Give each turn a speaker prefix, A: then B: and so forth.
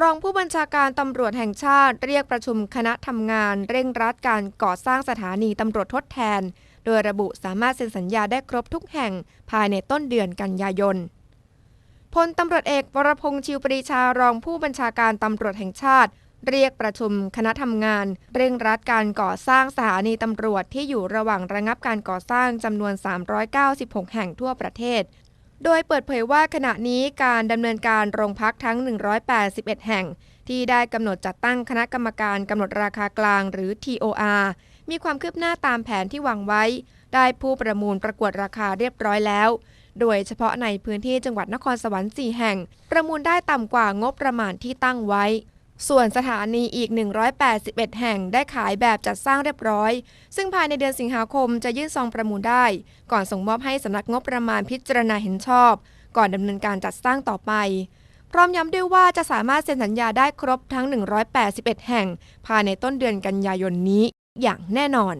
A: รองผู้บัญชาการตำรวจแห่งชาติเรียกประชุมคณะทำงาน เร่งรัดการก่อสร้างสถานีตำรวจทดแทน โดยระบุสามารถเซ็นสัญญาได้ครบทุกแห่งภายในต้นเดือนกันยายนพลตำรวจเอกวรพงษ์ชิวปรีชารองผู้บัญชาการตำรวจแห่งชาติ เรียกประชุมคณะทำงาน เร่งรัดการก่อสร้างสถานีตำรวจที่อยู่ระหว่างระงับการก่อสร้างจำนวน 396 แห่งทั่วประเทศ โดยเปิดเผยว่าขณะนี้การดำเนินการโรงพักทั้ง 181 แห่ง ที่ได้กำหนดจัดตั้งคณะกรรมการกำหนดราคากลางหรือ TOR มีความคืบหน้าตามแผนที่วางไว้ ได้ผู้ประมูลประกวดราคาเรียบร้อยแล้ว โดยเฉพาะในพื้นที่จังหวัดนครสวรรค์ 4 แห่ง ประมูลได้ต่ำกว่างบประมาณที่ตั้งไว้ ส่วนสถานีอีก 181 แห่งได้ขายแบบจัดสร้างเรียบร้อย ซึ่งภายในเดือนสิงหาคมจะยื่นซองประมูลได้ ก่อนส่งมอบให้สำนักงบประมาณพิจารณาเห็นชอบ ก่อนดำเนินการจัดสร้างต่อไป พร้อมย้ำด้วยว่าจะสามารถเซ็นสัญญาได้ครบทั้ง 181 แห่ง ภายในต้นเดือนกันยายนนี้อย่างแน่นอน